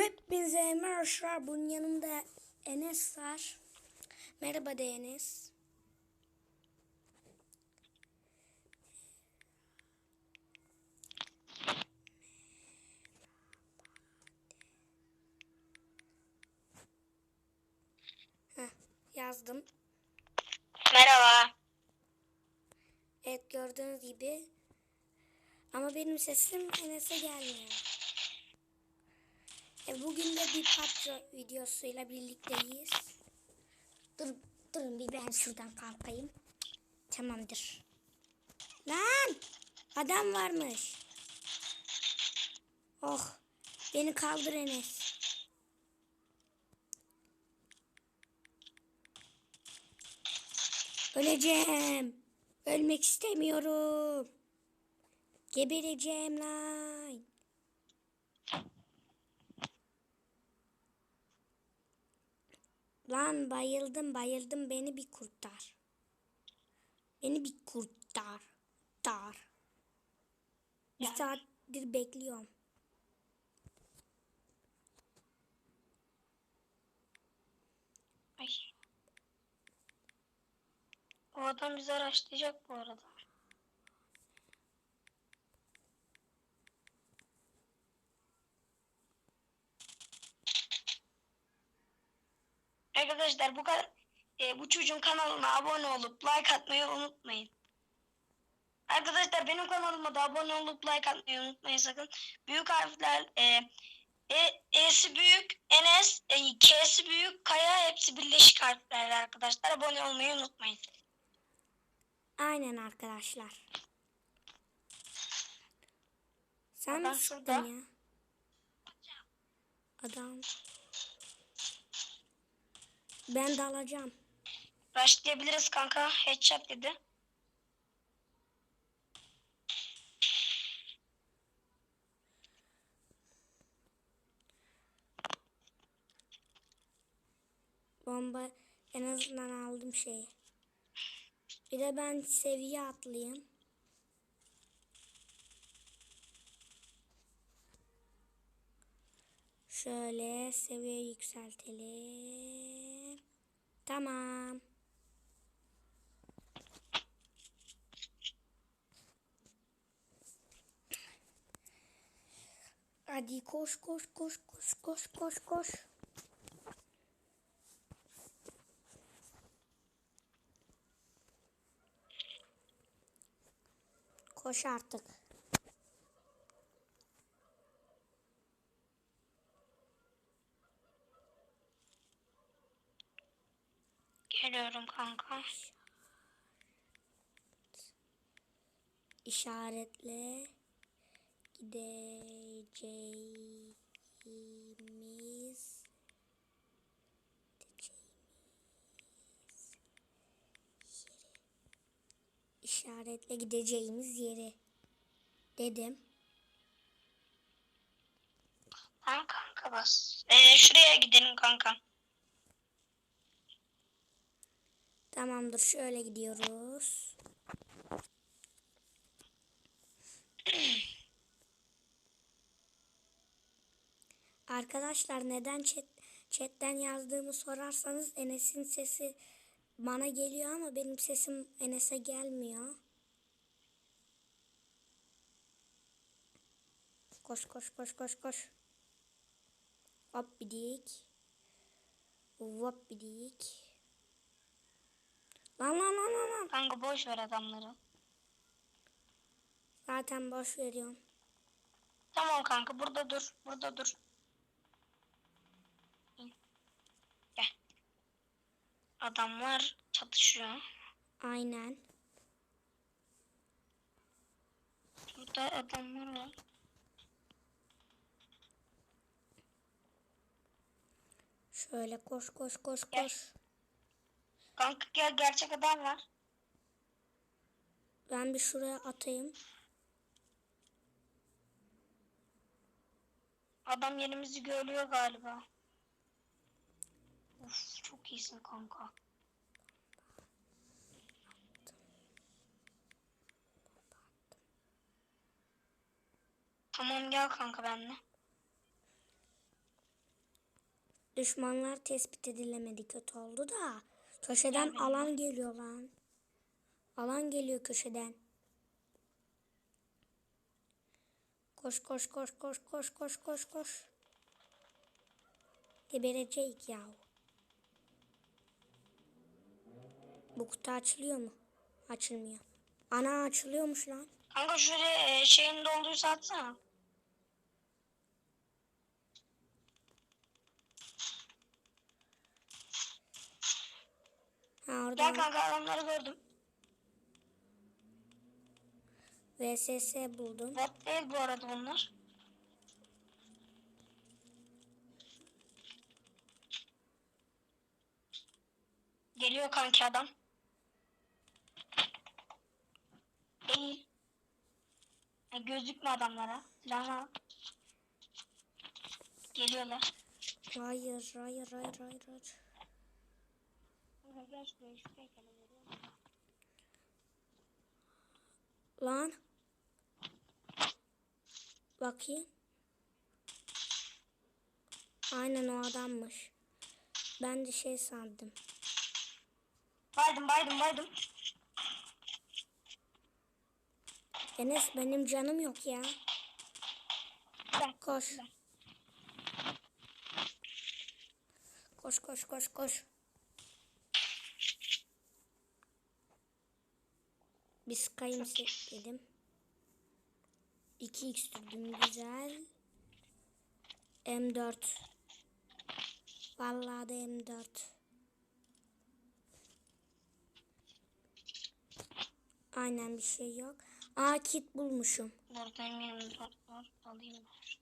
Hepinize merhabalar. Bunun yanımda Enes var. Merhaba de Enes. Heh, yazdım. Merhaba. Evet gördüğünüz gibi. Ama benim sesim Enes'e gelmiyor. E, bugün de bir PUBG videosuyla birlikteyiz. Dur, durun bir ben şuradan kalkayım. Tamamdır. Lan! Adam varmış. Oh! Beni kaldır Enes. Öleceğim. Ölmek istemiyorum. Gebereceğim lan. Lan bayıldım bayıldım beni bir kurtar. Beni bir kurtar. Dar. Bir Ya. saattir bekliyorum. Ay. O adam bizi araştıracak bu arada. Arkadaşlar bu kadar e, bu çocuğun kanalına abone olup like atmayı unutmayın. Arkadaşlar benim kanalıma da abone olup like atmayı unutmayın sakın. Büyük harfler e, e, E'si büyük, Enes, e, K'si büyük, Kaya hepsi birleşik harfler arkadaşlar. Abone olmayı unutmayın. Aynen arkadaşlar. Sen Adam şurada. ya? Adam. Ben de alacağım. Başlayabiliriz kanka. Headshot dedi. Bomba en azından aldım şeyi. Bir de ben seviye atlayayım. Şöyle seviye yükseltelim. Tamam. Hadi koş koş koş koş koş koş koş. Koş artık. Geliyorum kanka. işaretle gideceğimiz gideceğimiz yeri işaretle gideceğimiz yeri dedim. Tamam kanka bas. Ee, şuraya gidelim kanka. Tamamdır şöyle gidiyoruz. Arkadaşlar neden chat, chatten yazdığımı sorarsanız Enes'in sesi bana geliyor ama benim sesim Enes'e gelmiyor. Koş koş koş koş koş. Hop bidik. Hop bidik. Lan lan lan lan lan. Kanka boş ver adamları. Zaten boş veriyorum. Tamam kanka burada dur. Burada dur. Gel. Adamlar çatışıyor. Aynen. Burada adamlar var. Şöyle koş koş koş Gel. Kanka gel gerçek adam var. Ben bir şuraya atayım. Adam yerimizi görüyor galiba. Uf çok iyisin kanka. Tamam gel kanka benimle. Düşmanlar tespit edilemedi kötü oldu da. Köşeden Gel benimle. alan geliyor lan. Alan geliyor köşeden. Koş koş koş koş koş koş koş koş. Geberecek ya. Bu kutu açılıyor mu? Açılmıyor. Ana açılıyormuş lan. Kanka şöyle şeyin dolduysa atsana. Ha Gel oradan kanka adamları gördüm. VSS buldum. Bot değil bu arada bunlar. Geliyor kanki adam. Değil. E, gözükme adamlara. Silahla. Geliyorlar. Hayır, hayır, hayır, hayır, hayır. Kanka gel şuraya. Lan. Bakayım. Aynen o adammış. Ben de şey sandım. Baydım baydım baydım. Enes benim canım yok ya. Koş. Koş koş koş koş. Bir Skyrim dedim. 2x sürdüm güzel. M4. Vallahi de M4. Aynen bir şey yok. Aa kit bulmuşum. Buradayım yanımda var. Alayım var.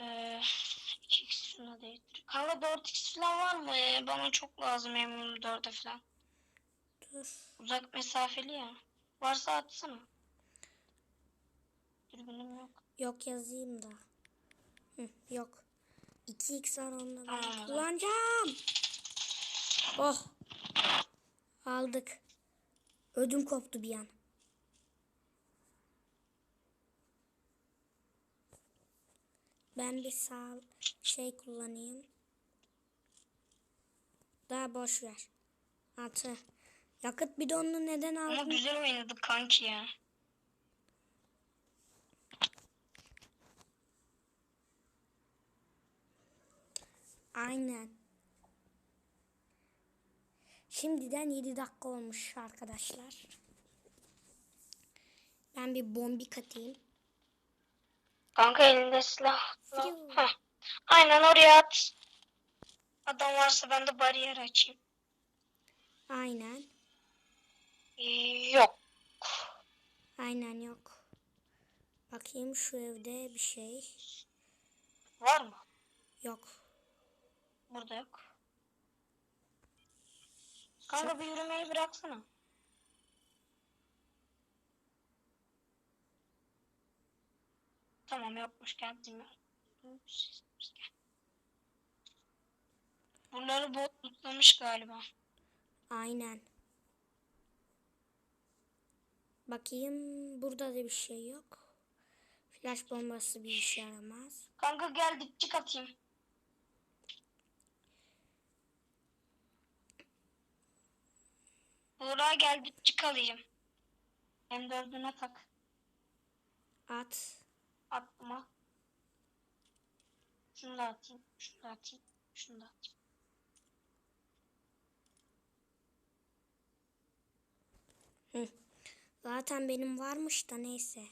Ee, 2x şuna değdir. Kanka 4x falan var mı? Bana çok lazım M24'e falan. Dur. Uzak mesafeli ya. Varsa atsana. Dürbünüm yok. Yok yazayım da. Hı, yok. 2x var onda ben Tamam. kullanacağım. Oh. Aldık. Ödüm koptu bir an. Ben bir sağ şey kullanayım. Daha boş ver. Atı. Yakıt bidonunu neden Ama aldın? güzel oynadık kanki ya. Aynen. Şimdiden 7 dakika olmuş arkadaşlar. Ben bir bombik atayım. Kanka elinde silah. Aynen oraya at. Adam varsa ben de bariyer açayım. Aynen. Yok. Aynen yok. Bakayım şu evde bir şey. Var mı? Yok. Burada yok. Kanka bir yürümeyi bıraksana. Tamam yokmuş geldim ya. Bunları bot tutlamış galiba. Aynen. Bakayım burada da bir şey yok. Flash bombası bir işe yaramaz. Kanka gel dipçik atayım. Buğra gel dipçik alayım. M4'üne tak. At. Atma. Şunu da atayım. Şunu da atayım. Şunu da atayım. Hı. Zaten benim varmış da neyse.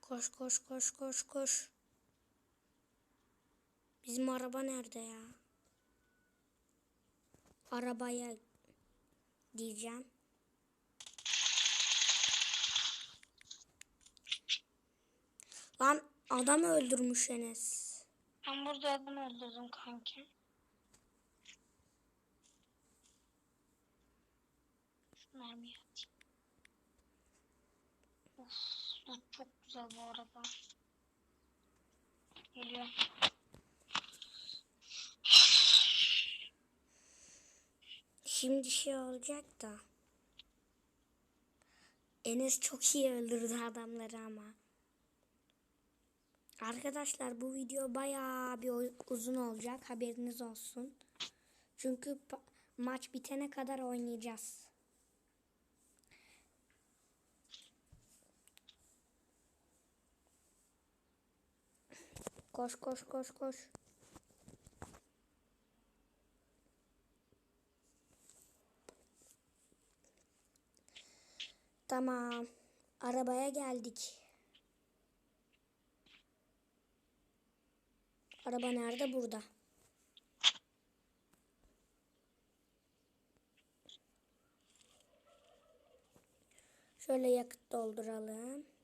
Koş koş koş koş koş. Bizim araba nerede ya? Arabaya diyeceğim. Lan adam öldürmüş Enes. Ben burada adam öldürdüm kanki. Şu mermiyi atayım. Of, çok güzel bu araba. Geliyor. Şimdi şey olacak da. Enes çok iyi öldürdü adamları ama. Arkadaşlar bu video bayağı bir uzun olacak. Haberiniz olsun. Çünkü maç bitene kadar oynayacağız. Koş koş koş koş. Tamam. Arabaya geldik. Araba nerede? Burada. Şöyle yakıt dolduralım.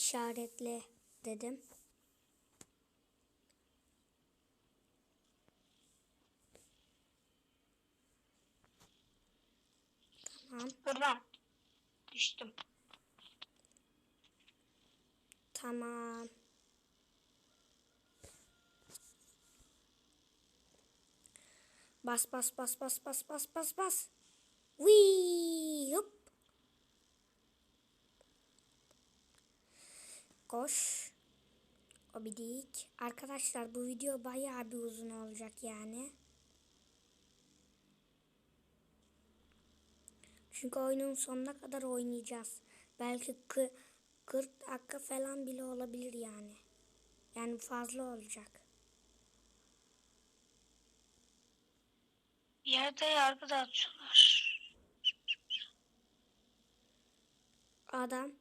İşaretle dedim. Tamam. Buradan. Düştüm. Tamam. Bas bas bas bas bas bas bas bas. Wii hop. Koş. Obidik. Arkadaşlar bu video bayağı bir uzun olacak yani. Çünkü oyunun sonuna kadar oynayacağız. Belki kı- 40 dakika falan bile olabilir yani. Yani fazla olacak. Yerde yargı dağıtıyorlar. Adam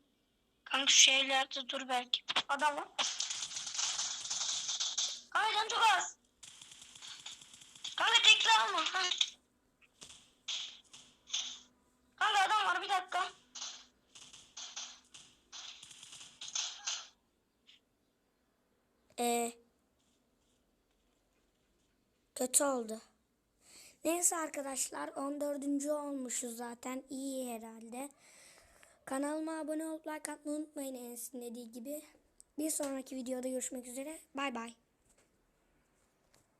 Kanka şu şeylerde dur belki. Adam var. Kanka can çok az. Kanka tekli alma. Kanka adam var bir dakika. e kötü oldu. Neyse arkadaşlar 14. olmuşuz zaten iyi herhalde. Kanalıma abone olup like atmayı unutmayın Enes'in dediği gibi. Bir sonraki videoda görüşmek üzere. Bay bay.